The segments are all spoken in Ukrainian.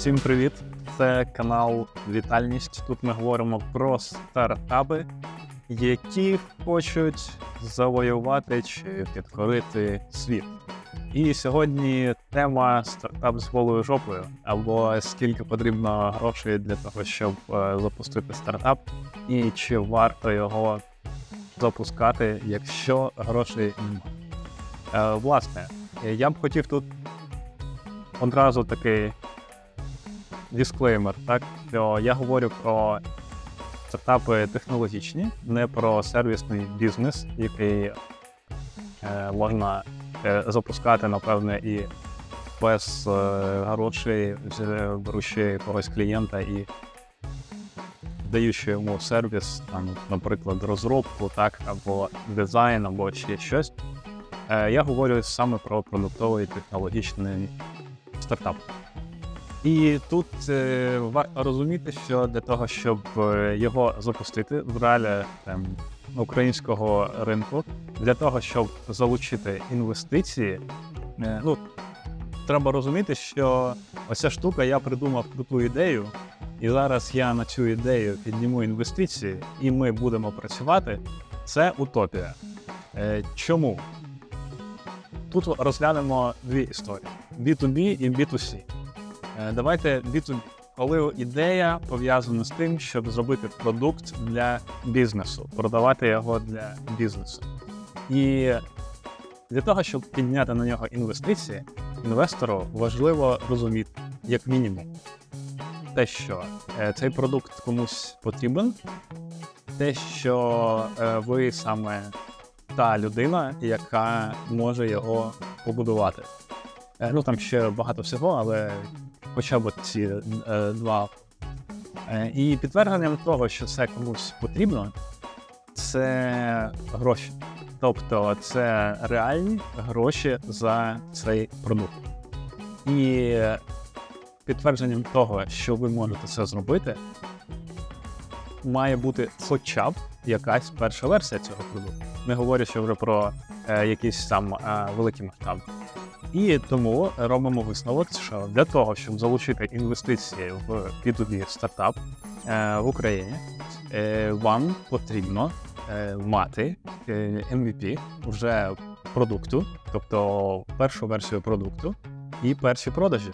Всім привіт! Це канал Вітальність. Тут ми говоримо про стартапи, які хочуть завоювати чи підкорити світ. І сьогодні тема стартап з голою жопою, або скільки потрібно грошей для того, щоб е, запустити стартап, і чи варто його запускати, якщо грошей немає. Е, Власне, я б хотів тут одразу такий дисклеймер, так що я говорю про стартапи технологічні, не про сервісний бізнес, який е, можна е, запускати, напевне, і без е, грошей, беручи якогось клієнта і даючи йому сервіс, там, наприклад, розробку, так, або дизайн, або ще щось. Е, я говорю саме про продуктовий технологічний стартап. І тут е, варто розуміти, що для того, щоб е, його запустити в реаліях там, українського ринку, для того, щоб залучити інвестиції, е, ну, треба розуміти, що оця штука, я придумав круту ідею, і зараз я на цю ідею підніму інвестиції, і ми будемо працювати. Це утопія. Чому? Тут розглянемо дві історії: B2B і B2C. Е, Давайте B2B. Коли ідея пов'язана з тим, щоб зробити продукт для бізнесу, продавати його для бізнесу. І для того, щоб підняти на нього інвестиції, інвестору важливо розуміти, як мінімум, те, що е, цей продукт комусь потрібен, те, що е, ви саме та людина, яка може його побудувати. Ну там ще багато всього, але хоча б ці е, два. Е, і підтвердженням того, що це комусь потрібно, це гроші. Тобто це реальні гроші за цей продукт. І підтвердженням того, що ви можете це зробити, має бути хоча б якась перша версія цього продукту. Не говорячи вже про е, якісь там е, великі масштаби. І тому робимо висновок, що для того, щоб залучити інвестиції в B2B стартап е, в Україні, е, вам потрібно е, мати MVP вже продукту, тобто першу версію продукту і перші продажі.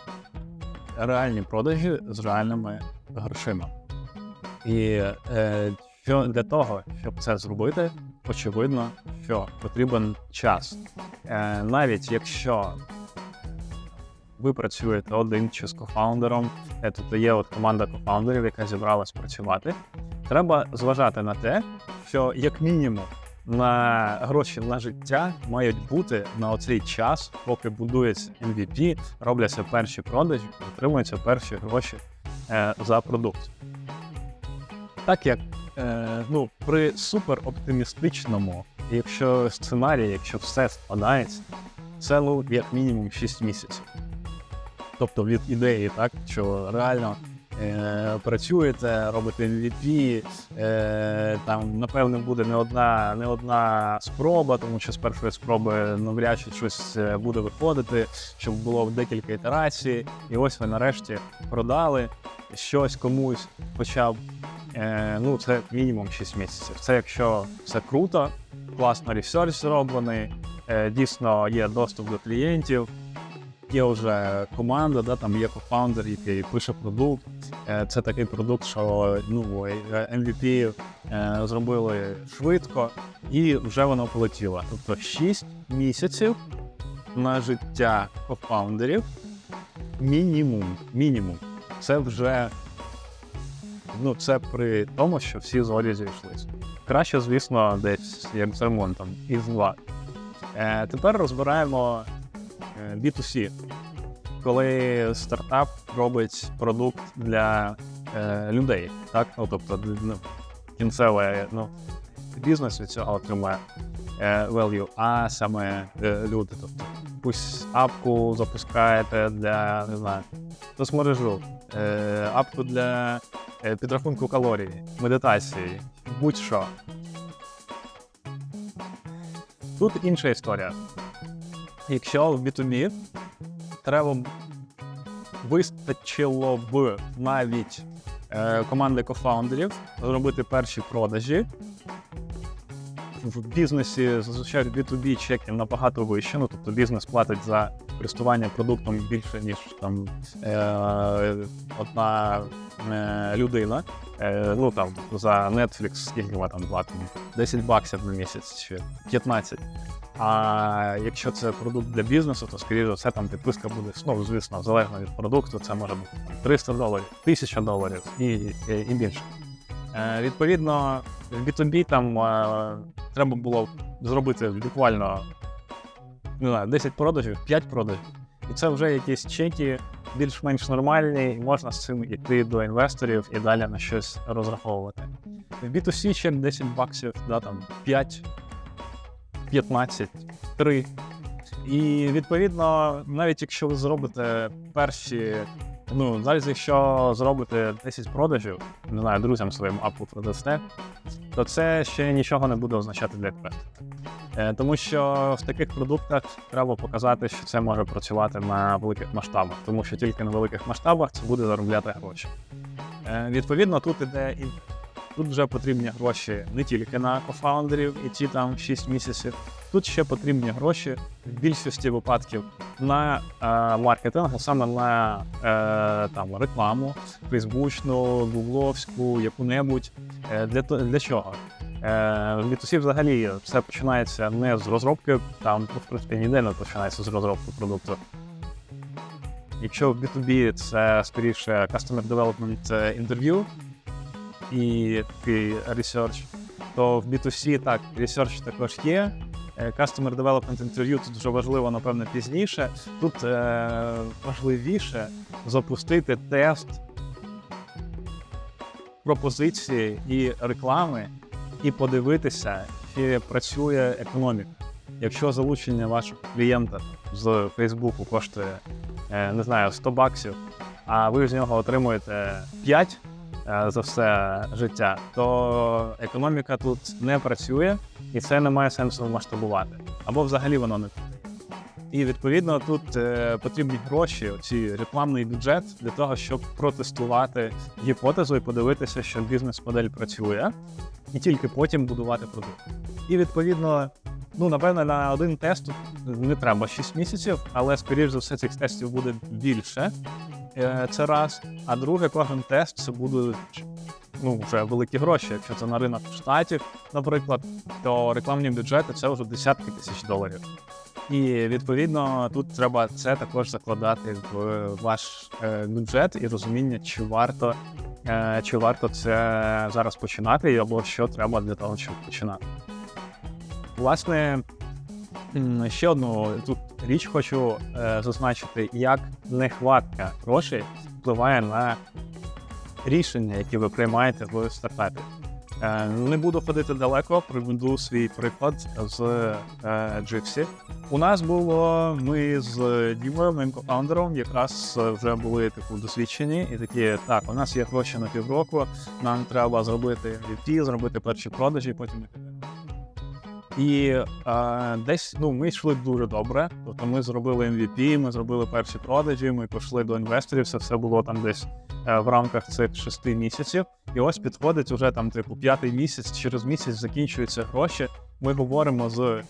Реальні продажі з реальними грошима. І е, для того, щоб це зробити, очевидно, що потрібен час. Е, навіть якщо ви працюєте один чи з кофаундером, е, тобто є от команда кофаундерів, яка зібралась працювати, треба зважати на те, що як мінімум на гроші на життя мають бути на оцей час, поки будується MVP, робляться перші продажі, отримуються перші гроші е, за продукт. Так як е, ну, при супероптимістичному, якщо сценарії, якщо все складається, це ну, як мінімум 6 місяців. Тобто від ідеї, так, що реально е, працюєте, робите MVP, е, там, напевно, буде не одна, не одна спроба, тому що з першої спроби навряд чи щось е, буде виходити, щоб було декілька ітерацій, і ось ви нарешті продали щось комусь, хоча б Е, ну, це мінімум 6 місяців. Це якщо все круто, класно ресерч зроблений, е, дійсно є доступ до клієнтів, є вже команда, да, там є кофаундер, який пише продукт. Е, це такий продукт, що ну, MVP е, зробили швидко і вже воно полетіло. Тобто 6 місяців на життя кофаундерів мінімум. мінімум. Це вже ну, це при тому, що всі згоді зійшлися. Краще, звісно, десь як з ремонтом, із два. Е, тепер розбираємо е, B2C. Коли стартап робить продукт для е, людей, так? Ну, тобто ну, кінцевий ну, бізнес від цього отримає е, value, а саме е, люди. Тобто якусь апку запускаєте для, не знаю, соцмережу, е, апку для е, підрахунку калорій, медитації, будь-що. Тут інша історія. Якщо в B2B треба вистачило б навіть е, команди кофаундерів зробити перші продажі. В бізнесі зазвичай B2B чеки набагато вище. Ну, тобто бізнес платить за користування продуктом більше, ніж там е, одна е, людина. Е, ну там за Netflix скільки ми там платимо? 10 баксів на місяць чи 15. А якщо це продукт для бізнесу, то скоріше за все там підписка буде ну, звісно, залежно від продукту. Це може бути 300 доларів, 1000 доларів і, і, і більше. Е, відповідно, в B2B там е, треба було зробити буквально не знаю, 10 продажів, 5 продажів. І це вже якісь чеки більш-менш нормальні, і можна з цим йти до інвесторів і далі на щось розраховувати. В B2C чек 10 баксів, да, там 5, 15, 3. І відповідно, навіть якщо ви зробите перші, ну, навіть якщо зробите 10 продажів, не знаю, друзям своїм апу продасте, то це ще нічого не буде означати для інвестора. Е, Тому що в таких продуктах треба показати, що це може працювати на великих масштабах, тому що тільки на великих масштабах це буде заробляти гроші. Е, Відповідно, тут іде і тут вже потрібні гроші не тільки на кофаундерів і ті там 6 місяців. Тут ще потрібні гроші в більшості випадків на е, маркетинг, а саме на е, там рекламу, фейсбучну, гугловську, яку-небудь. Е, для, для чого? Е, В B2C взагалі все починається не з розробки, там в принципі ніде не починається з розробки продукту. Якщо в B2B це скоріше Customer Development е, інтерв'ю і такий research, то в B2C так, research також є. Е, Customer Development інтерв'ю тут вже важливо, напевно, пізніше. Тут е, важливіше запустити тест пропозиції і реклами і подивитися, чи працює економіка. Якщо залучення вашого клієнта з Фейсбуку коштує, е, не знаю, 100 баксів, а ви з нього отримуєте 5 е, за все життя, то економіка тут не працює і це не має сенсу масштабувати. Або взагалі воно не. І відповідно тут е, потрібні гроші, ці рекламний бюджет для того, щоб протестувати гіпотезу і подивитися, що бізнес-модель працює, і тільки потім будувати продукт. І відповідно, ну напевно, на один тест не треба 6 місяців, але скоріш за все цих тестів буде більше. Е, Це раз. А друге, кожен тест це будуть ну, вже великі гроші. Якщо це на ринок штатів, наприклад, то рекламні бюджети це вже десятки тисяч доларів. І відповідно тут треба це також закладати в ваш е, бюджет і розуміння, чи варто, е, чи варто це зараз починати, або що треба для того, щоб починати. Власне, ще одну тут річ хочу е, зазначити, як нехватка грошей впливає на рішення, які ви приймаєте в стартапі. Е, Не буду ходити далеко, приведу свій приклад з е. У нас було ми з Дімою, моїм кофаундером, якраз е, вже були типу досвідчені, і такі так, у нас є гроші на півроку, нам треба зробити MVP, зробити перші продажі, потім і е, десь ну, ми йшли дуже добре. Тобто ми зробили MVP, ми зробили перші продажі, ми пішли до інвесторів. Це все було там десь е, в рамках цих шести місяців. І ось підходить уже там, типу, п'ятий місяць, через місяць закінчуються гроші. Ми говоримо з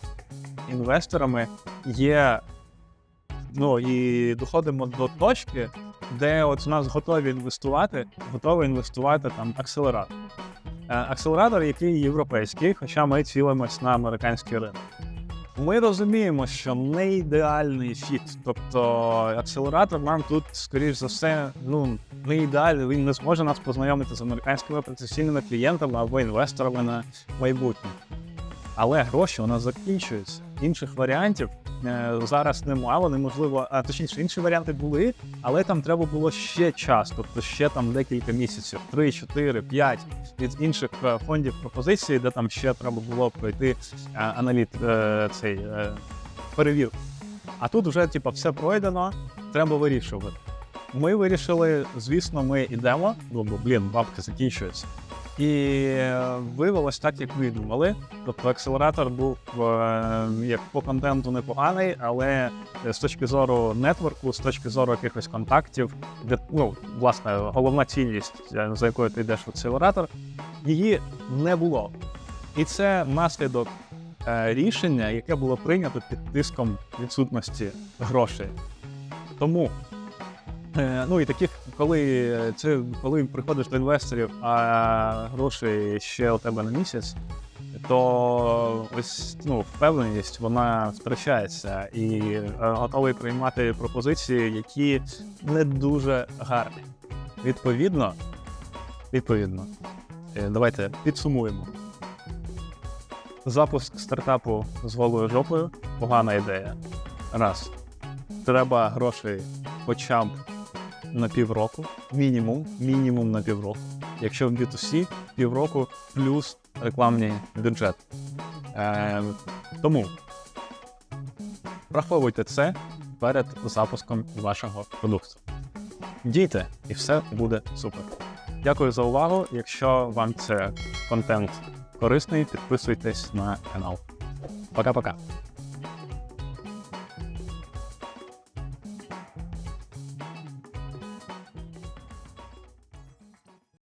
інвесторами, є. Ну і доходимо до точки, де от у нас готові інвестувати, готові інвестувати там акселератор. Е, Акселератор, який європейський, хоча ми цілимось на американський ринок. Ми розуміємо, що не ідеальний фіт. Тобто акселератор нам тут, скоріш за все, ну не ідеальний. Він не зможе нас познайомити з американськими професійними клієнтами або інвесторами на майбутнє. Але гроші у нас закінчуються. Інших варіантів е, зараз немало, неможливо, а точніше, інші варіанти були, але там треба було ще час, тобто ще там декілька місяців, 3, 4, 5 від інших е, фондів пропозиції, де там ще треба було пройти е, аналіт цей перевірку. А тут вже типу, все пройдено, треба вирішувати. Ми вирішили, звісно, ми йдемо, бо блін, бабки закінчуються. І е, виявилось так, як ми думали. Тобто акселератор був е, як по контенту непоганий, але з точки зору нетворку, з точки зору якихось контактів, де ну, власне головна цінність, е, за якою ти йдеш в акселератор, її не було. І це наслідок е, рішення, яке було прийнято під тиском відсутності грошей. Тому Е, Ну і таких, коли це коли приходиш до інвесторів, а грошей ще у тебе на місяць, то ось ну, впевненість вона втрачається і е, готовий приймати пропозиції, які не дуже гарні. Відповідно, відповідно, е, давайте підсумуємо. Запуск стартапу з голою жопою погана ідея. Раз. Треба грошей хоча б на півроку, мінімум, мінімум на півроку. Якщо в B2C півроку плюс рекламний бюджет. Е, тому враховуйте це перед запуском вашого продукту. Дійте, і все буде супер. Дякую за увагу. Якщо вам це контент корисний, підписуйтесь на канал. Пока-пока.